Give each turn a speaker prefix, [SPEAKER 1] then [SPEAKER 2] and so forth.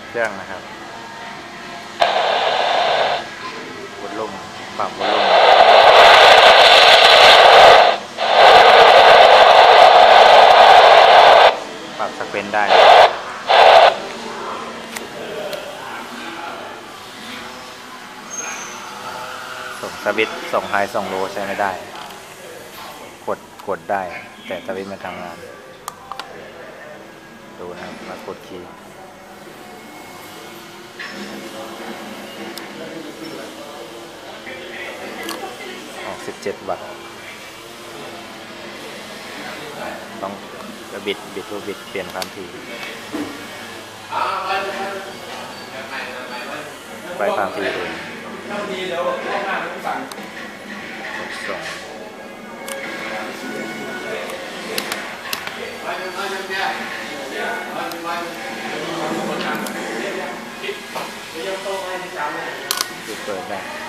[SPEAKER 1] ดเครื่องนะครับวอลลุ่มปรับวอลลุ่มปรับสเปนได้ส่งสวิตส่งไฮส่งโลใช้ไม่ได้ กดกดได้ แต่สวิตมันทำงาน ดูนะครับมากดคีย์ ออก17วัตต์ต้องจะบิดบิดรูปบิดเปลี่ยนความถี่ไว้ความถี่เอง
[SPEAKER 2] ถ้าดีเดี๋ยวรอบหน้าต้องสั่ง
[SPEAKER 1] ส่ง
[SPEAKER 2] เดี๋ยวโตให้ที่สามเลย
[SPEAKER 1] คือเปิดได้